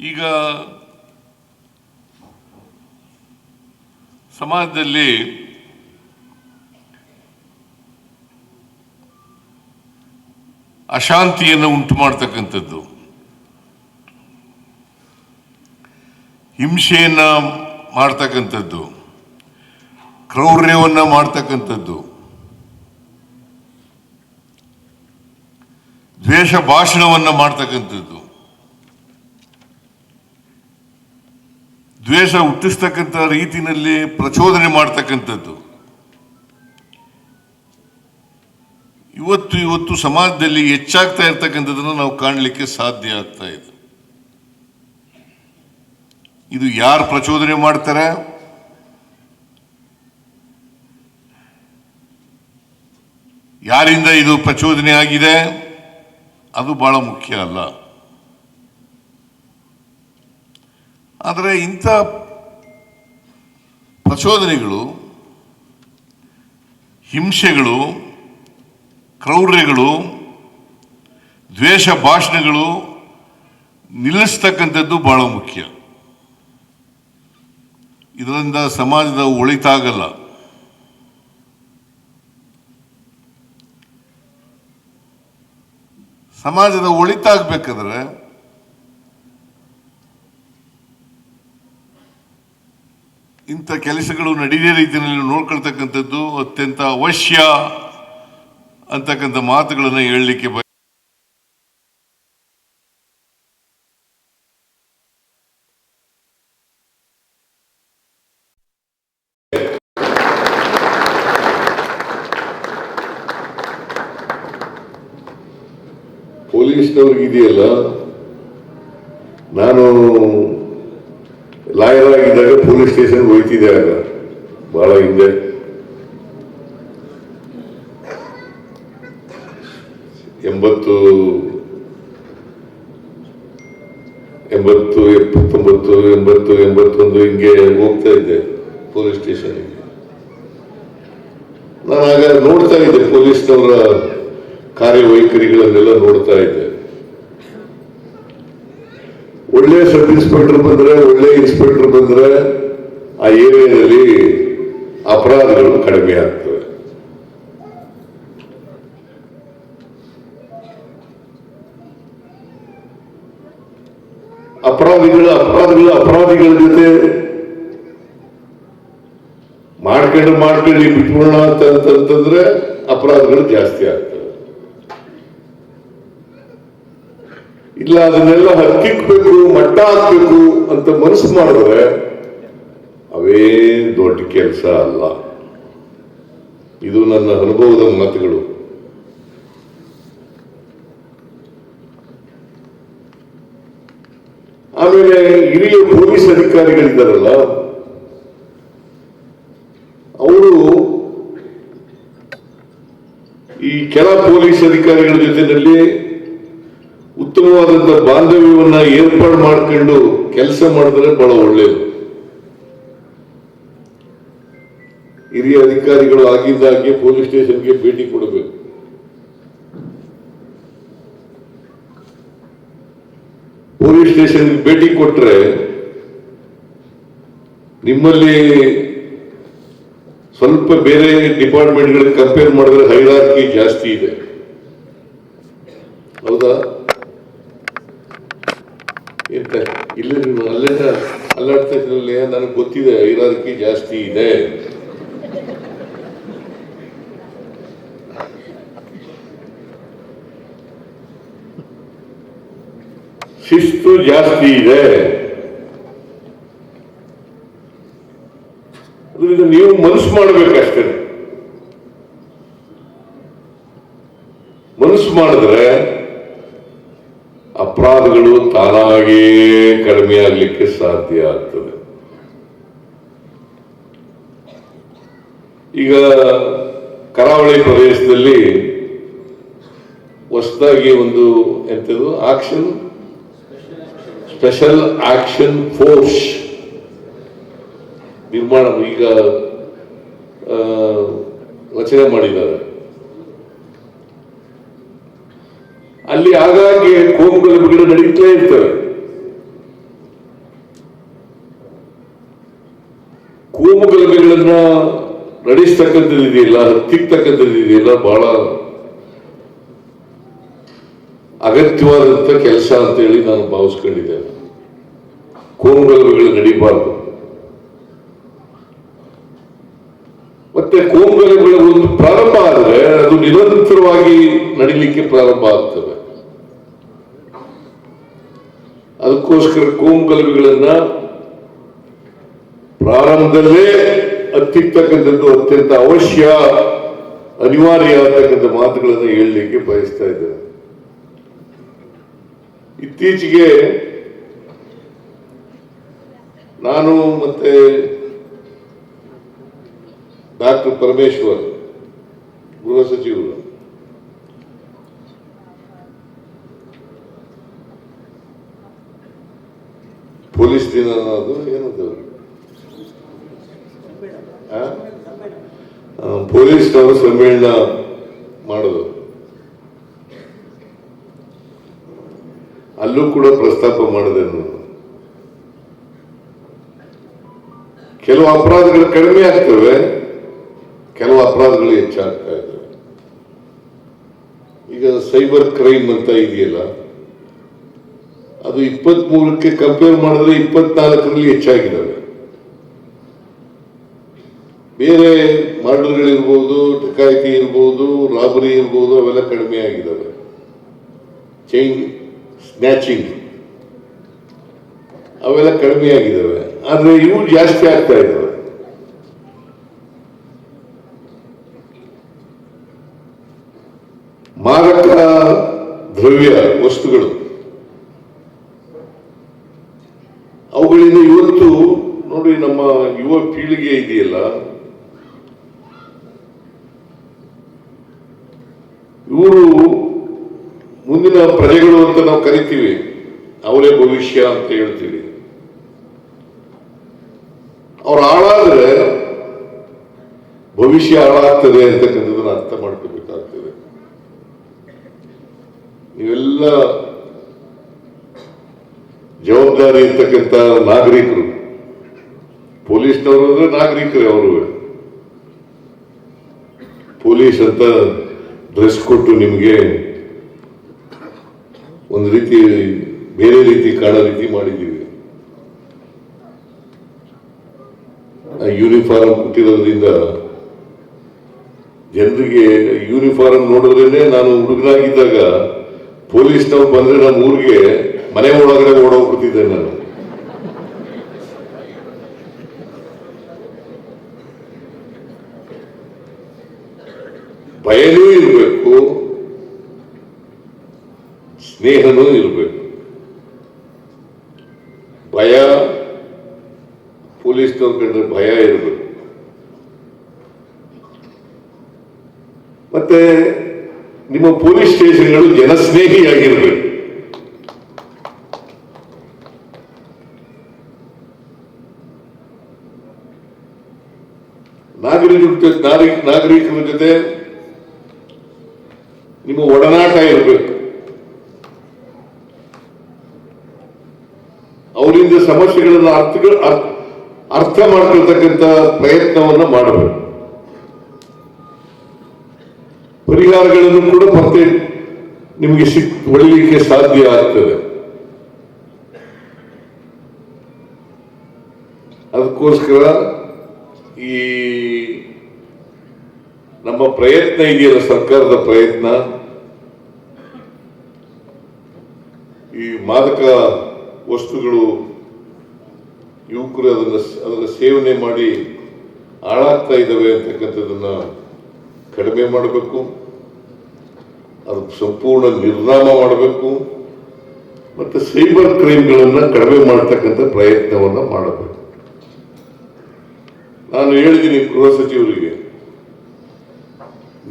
ಈಗ ಸಮಾಜದಲ್ಲಿ ಅಶಾಂತಿಯನ್ನು ಉಂಟು ಮಾಡ್ತಕ್ಕಂಥದ್ದು. ಹಿಂಸೆಯನ್ನು ಮಾಡ್ತಕ್ಕಂಥದ್ದು. ಕ್ರೌರ್ಯವನ್ನು ಮಾಡ್ತಕ್ಕಂಥದ್ದು. ದ್ವೇಷ ಭಾಷಣವನ್ನು ಮಾಡ್ತಕ್ಕಂಥದ್ದು. ದ್ವೇಷ ಹುಟ್ಟಿಸ್ತಕ್ಕಂಥ ರೀತಿಯಲ್ಲಿ ಪ್ರಚೋದನೆ ಮಾಡ್ತಕ್ಕಂಥದ್ದು. ಇವತ್ತು ಇವತ್ತು ಸಮಾಜದಲ್ಲಿ ಹೆಚ್ಚಾಗ್ತಾ ಇರ್ತಕ್ಕಂಥದ್ದನ್ನು ನಾವು ಕಾಣಲಿಕ್ಕೆ ಸಾಧ್ಯ ಆಗ್ತಾ ಇದೆ. ಇದು ಯಾರು ಪ್ರಚೋದನೆ ಮಾಡ್ತಾರೆ? ಯಾರಿಂದ ಇದು ಪ್ರಚೋದನೆ ಆಗಿದೆ? ಅದು ಬಹಳ ಮುಖ್ಯ ಅಲ್ಲ. ಆದರೆ ಇಂಥ ಪ್ರಚೋದನೆಗಳು, ಹಿಂಸೆಗಳು, ಕ್ರೌರ್ಯಗಳು, ದ್ವೇಷ ಭಾಷಣಗಳು ನಿಲ್ಲಿಸ್ತಕ್ಕಂಥದ್ದು ಬಹಳ ಮುಖ್ಯ. ಇದರಿಂದ ಸಮಾಜದ ಒಳಿತಾಗಲ್ಲ. ಸಮಾಜದ ಒಳಿತಾಗಬೇಕಾದ್ರೆ ಇಂಥ ಕೆಲಸಗಳು ನಡೆಯದೇ ರೀತಿಯಲ್ಲಿ ನೋಡ್ಕೊಳ್ತಕ್ಕಂಥದ್ದು ಅತ್ಯಂತ ಅವಶ್ಯ ಅಂತಕ್ಕಂಥ ಮಾತುಗಳನ್ನು ಹೇಳಲಿಕ್ಕೆ ಬ ಪೊಲೀಸ್ನವ್ರಿಗೆ ಇದೆಯಲ್ಲ ನಾನು ಲಾಯರ್ ಆಗಿದ್ದಾಗ ಪೊಲೀಸ್ ಸ್ಟೇಷನ್ ಹೋಯ್ತಿದೆ ಆಗ. ಬಹಳ ಹಿಂದೆ. ಎಂಬತ್ತು ಎಂಬತ್ತು, ಎಪ್ಪತ್ತೊಂಬತ್ತು, ಎಂಬತ್ತು, ಎಂಬತ್ತೊಂದು ಹಿಂಗೆ ಹೋಗ್ತಾ ಇದ್ದೆ ಪೊಲೀಸ್ ಸ್ಟೇಷನ್ಗೆ. ನಾನು ಆಗ ನೋಡ್ತಾ ಇದ್ದೆ ಪೊಲೀಸ್ನವರ ಕಾರ್ಯವೈಖರಿಗಳನ್ನೆಲ್ಲ ನೋಡ್ತಾ ಇದ್ದೆ. ಒಳ್ಳೆ ಸಬ್ ಇನ್ಸ್ಪೆಕ್ಟರ್ ಬಂದ್ರೆ, ಒಳ್ಳೆ ಇನ್ಸ್ಪೆಕ್ಟರ್ ಬಂದ್ರೆ, ಆ ಏರಿಯಾದಲ್ಲಿ ಅಪರಾಧಗಳು ಕಡಿಮೆ ಆಗ್ತವೆ. ಅಪರಾಧಿಗಳ, ಅಪರಾಧಗಳ, ಅಪರಾಧಿಗಳ ಜೊತೆ ಮಾಡ್ಕೊಂಡು ಮಾಡ್ಕೊಂಡು ಬಿಟ್ಬಿಡೋಣ ಅಂತ ಅಂತಂದ್ರೆ ಅಪರಾಧಗಳು ಜಾಸ್ತಿ ಆಗ್ತವೆ. ಇಲ್ಲ, ಅದನ್ನೆಲ್ಲ ಹಕ್ಕಿಕ್ಬೇಕು ಮಟ್ಟ ಹಾಕ್ಬೇಕು ಅಂತ ಮನಸ್ಸು ಮಾಡಿದ್ರೆ ಅವೇ ದೊಡ್ಡ ಕೆಲಸ ಅಲ್ಲ. ಇದು ನನ್ನ ಅನುಭವದ ಮಾತುಗಳು. ಆಮೇಲೆ ಹಿರಿಯ ಪೊಲೀಸ್ ಅಧಿಕಾರಿಗಳಿದ್ದಾರಲ್ಲ, ಅವರು ಈ ಕೆಲ ಪೊಲೀಸ್ ಅಧಿಕಾರಿಗಳ ಜೊತೆನಲ್ಲಿ ಉತ್ತಮವಾದಂತ ಬಾಂಧವ್ಯವನ್ನ ಏರ್ಪಾಡು ಮಾಡ್ಕೊಂಡು ಕೆಲಸ ಮಾಡಿದ್ರೆ ಬಹಳ ಒಳ್ಳೆಯದು ಹಿರಿಯ ಅಧಿಕಾರಿಗಳು ಆಗಿದ್ದಾಗೆ ಪೊಲೀಸ್ ಸ್ಟೇಷನ್ಗೆ ಭೇಟಿ ಕೊಡಬೇಕು. ಪೊಲೀಸ್ ಸ್ಟೇಷನ್ಗೆ ಭೇಟಿ ಕೊಟ್ರೆ ನಿಮ್ಮಲ್ಲಿ ಸ್ವಲ್ಪ ಬೇರೆ ಡಿಪಾರ್ಟ್ಮೆಂಟ್ಗಳಿಗೆ ಕಂಪೇರ್ ಮಾಡಿದ್ರೆ ಹೈರಾರ್ಕಿ ಜಾಸ್ತಿ ಇದೆ. ಹೌದಾ? ಎಂತ ಇಲ್ಲ ಅಲ್ಲೇ ಅಲ್ಲಾಡ್ತಾ ಇದ್ರಲ್ಲಿ ನನಗೆ ಗೊತ್ತಿದೆ ಹೈರಾರ್ಕಿ ಜಾಸ್ತಿ ಇದೆ. ಶಿಸ್ತು ಜಾಸ್ತಿ ಇದೆ. ಅದರಿಂದ ನೀವು ಮನಸ್ಸು ಮಾಡಬೇಕಷ್ಟೇ. ಮನಸ್ಸು ಮಾಡಿದ್ರೆ ಅಪರಾಧಗಳು ಕಡಿಮೆ ಆಗಲಿಕ್ಕೆ ಸಾಧ್ಯ ಆಗ್ತದೆ. ಈಗ ಕರಾವಳಿ ಪ್ರದೇಶದಲ್ಲಿ ಹೊಸದಾಗಿ ಒಂದು ಎಂಥದ್ದು ಆಕ್ಷನ್ ಸ್ಪೆಷಲ್ ಆಕ್ಷನ್ ಫೋರ್ಸ್ ನಿರ್ಮಾಣ, ಈಗ ರಚನೆ ಮಾಡಿದ್ದಾರೆ. ಅಲ್ಲಿ ಆಗಾಗ್ಗೆ ಕೋಮುಗಲಭೆಗಳು ನಡೀತಾ ಇರ್ತವೆ. ಇದೆಯಲ್ಲ ನಡೆಸ್ತಕ್ಕಂಥದ್ದಿದೆಯಲ್ಲ ಹತ್ತಿಕ್ತಕ್ಕಂಥದ್ದಿದೆಯಲ್ಲ ಬಹಳ ಅಗತ್ಯವಾದಂತ ಕೆಲಸ ಅಂತ ಹೇಳಿ ನಾನು ಭಾವಿಸ್ಕೊಂಡಿದ್ದೇನೆ. ಕೋಮುಗಲಭೆಗಳು ನಡೀಬಾರ್ದು. ಮತ್ತೆ ಕೋಮುಗಲಭೆಗಳ ಒಂದು ಪ್ರಾರಂಭ ಆದರೆ ಅದು ನಿರಂತರವಾಗಿ ನಡೀಲಿಕ್ಕೆ ಪ್ರಾರಂಭ ಆಗ್ತದೆ. ಅದಕ್ಕೋಸ್ಕರ ಕೋಮು ಗಲಭೆಗಳನ್ನ ಪ್ರಾರಂಭದಲ್ಲೇ ಹತ್ತಿರ್ತಕ್ಕಂಥದ್ದು ಅತ್ಯಂತ ಅವಶ್ಯ, ಅನಿವಾರ್ಯ ಆಗ್ತಕ್ಕಂಥ ಮಾತುಗಳನ್ನು ಹೇಳಲಿಕ್ಕೆ ಬಯಸ್ತಾ ಇದ್ದಾರೆ ಇತ್ತೀಚೆಗೆ ನಾನು ಮತ್ತೆ ಡಾಕ್ಟರ್ ಪರಮೇಶ್ವರ್, ಗೃಹ ಸಚಿವರು. ಪೊಲೀಸ್ ದಿನ ಅದು ಏನದು ಪೊಲೀಸ್ನವರು ಸಮ್ಮೇಳನ ಮಾಡೋದು. ಅಲ್ಲೂ ಕೂಡ ಪ್ರಸ್ತಾಪ ಮಾಡಿದೆ ನಾನು ಕೆಲವು ಅಪರಾಧಗಳು ಕಡಿಮೆ ಆಗ್ತವೆ, ಕೆಲವು ಅಪರಾಧಗಳು ಹೆಚ್ಚಾಗ್ತಾ ಇದ್ದಾವೆ. ಈಗ ಸೈಬರ್ ಕ್ರೈಮ್ ಅಂತ ಇದೆಯಲ್ಲ ಅದು ಇಪ್ಪತ್ತ್ ಮೂರಕ್ಕೆ ಕಂಪೇರ್ ಮಾಡಿದ್ರೆ ಇಪ್ಪತ್ನಾಲ್ಕರಲ್ಲಿ ಹೆಚ್ಚಾಗಿದ್ದಾವೆ. ಬೇರೆ ಮರ್ಡರ್ಗಳಿರ್ಬೋದು ಡಕಾಯಿತಿ ಇರ್ಬೋದು ರಾಬರಿ ಇರ್ಬೋದು, ಅವೆಲ್ಲ ಕಡಿಮೆ ಆಗಿದ್ದಾವೆ. ಚೈನ್ ಸ್ನ್ಯಾಚಿಂಗ್ ಅವೆಲ್ಲ ಕಡಿಮೆ ಆಗಿದ್ದಾವೆ. ಆದರೆ ಇವು ಜಾಸ್ತಿ ಆಗ್ತಾ ಇದ್ದಾವೆ. ಮಾರಕ ದ್ರವ್ಯ ವಸ್ತುಗಳು ಅವುಗಳಿಂದ ಇವತ್ತು ನೋಡಿ ನಮ್ಮ ಯುವ ಪೀಳಿಗೆ ಇದೆಯಲ್ಲ? ಇವರು ಮುಂದಿನ ಪ್ರಜೆಗಳು ಅಂತ ನಾವು ಕರಿತೀವಿ. ಅವರೇ ಭವಿಷ್ಯ ಅಂತ ಹೇಳ್ತೀವಿ. ಅವ್ರು ಹಾಳಾದ್ರೆ ಭವಿಷ್ಯ ಹಾಳಾಗ್ತದೆ ಅಂತಕ್ಕಂಥದ್ದನ್ನ ಅರ್ಥ ಮಾಡ್ಕೋಬೇಕಾಗ್ತದೆ. ನೀವೆಲ್ಲ ಜವಾಬ್ದಾರಿ ಇರ್ತಕ್ಕಂಥ ನಾಗರಿಕರು. ಅಂದ್ರೆ ನಾಗರಿಕರೇ ಅವರು. ಪೊಲೀಸ್ ಅಂತ ಡ್ರೆಸ್ ಕೊಟ್ಟು ನಿಮಗೆ ಒಂದು ರೀತಿ, ಬೇರೆ ರೀತಿ ಕಾಣೋ ರೀತಿ ಮಾಡಿದ್ದೀವಿ. ಯೂನಿಫಾರ್ಮ್ ಕೊಟ್ಟಿರೋದ್ರಿಂದ ಜನರಿಗೆ ಯೂನಿಫಾರ್ಮ್ ನೋಡಿದ್ರೇನೆ ನಾನು ಹುಡುಗನಾಗಿದ್ದಾಗ ಪೊಲೀಸ್ನವ್ರು ಬಂದ್ರೆ ನಮ್ಮ ಊರಿಗೆ ಮನೆ ಒಳಗಡೆ ಓಡೋಗ್ಬಿಡ್ತಿದ್ದೆ ನಾನು. ಭಯನೂ ಇರಬೇಕು, ಸ್ನೇಹನೂ ಇರಬೇಕು. ಭಯ, ಪೊಲೀಸ್ ಕಂಡ್ರೆ ಭಯ ಇರಬೇಕು. ಮತ್ತೆ ನಿಮ್ಮ ಪೊಲೀಸ್ ಸ್ಟೇಷನ್ಗಳು ಜನಸ್ನೇಹಿಯಾಗಿರಬೇಕು. ನಾಗರಿಕರ ಜೊತೆ ನಾಗರಿಕ ನಾಗರಿಕರ ಜೊತೆ ನಿಮ್ಮ ಒಡನಾಟ ಇರಬೇಕು. ಅವರಿಂದ ಸಮಸ್ಯೆಗಳನ್ನ ಅರ್ಥ ಅರ್ಥ ಮಾಡ್ಕೊಳ್ತಕ್ಕಂಥ ಪ್ರಯತ್ನವನ್ನ ಮಾಡಬೇಕು. ಪರಿಹಾರಗಳನ್ನು ಕೂಡ ಮತ್ತೆ ನಿಮಗೆ ಸಿಕ್ ಒಳಿಲಿಕ್ಕೆ ಸಾಧ್ಯ ಆಗ್ತದೆ. ಅದಕ್ಕೋಸ್ಕರ ಈ ನಮ್ಮ ಪ್ರಯತ್ನ ಇದೆಯಲ್ಲ ಸರ್ಕಾರದ ಪ್ರಯತ್ನ. ಈ ಮಾದಕ ವಸ್ತುಗಳು ಯುವಕರು ಅದನ್ನು ಅದರ ಸೇವನೆ ಮಾಡಿ ಹಾಳಾಗ್ತಾ ಇದ್ದಾವೆ ಅಂತಕ್ಕಂಥದ್ದನ್ನ ಕಡಿಮೆ ಮಾಡಬೇಕು. ಅದು ಸಂಪೂರ್ಣ ನಿರ್ನಾಮ ಮಾಡಬೇಕು. ಮತ್ತು ಸೈಬರ್ ಕ್ರೈಮ್ಗಳನ್ನು ಕಡಿಮೆ ಮಾಡತಕ್ಕಂಥ ಪ್ರಯತ್ನವನ್ನು ಮಾಡಬೇಕು. ನಾನು ಹೇಳಿದ್ದೀನಿ ಗೃಹ ಸಚಿವರಿಗೆ,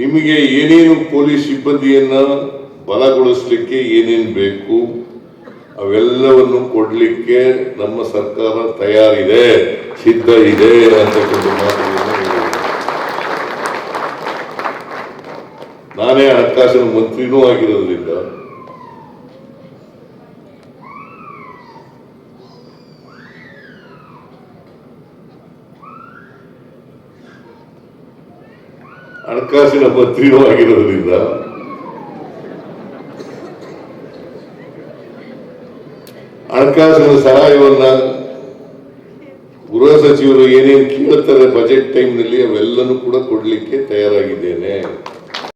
ನಿಮಗೆ ಏನೇನು ಪೊಲೀಸ್ ಸಿಬ್ಬಂದಿಯನ್ನು ಬಲಗೊಳಿಸಲಿಕ್ಕೆ ಏನೇನು ಬೇಕು ಅವೆಲ್ಲವನ್ನು ಕೊಡಲಿಕ್ಕೆ ನಮ್ಮ ಸರ್ಕಾರ ತಯಾರಿದೆ, ಸಿದ್ಧ ಇದೆ ಅಂತಕ್ಕಂಥ ಮಾತುಗಳನ್ನು ನಾನೇ ಹಣಕಾಸಿನ ಮಂತ್ರಿನೂ ಆಗಿರೋದ್ರಿಂದ ಹಣಕಾಸಿನ ಮಂತ್ರಿನೂ ಆಗಿರೋದ್ರಿಂದ ಹಣಕಾಸಿನ ಸಹಾಯವನ್ನ ಗೃಹ ಸಚಿವರು ಏನೇನು ಕೇಳ್ತಾರೆ ಬಜೆಟ್ ಟೈಮ್ನಲ್ಲಿ ಅವೆಲ್ಲನೂ ಕೂಡ ಕೊಡ್ಲಿಕ್ಕೆ ತಯಾರಾಗಿದ್ದೇನೆ.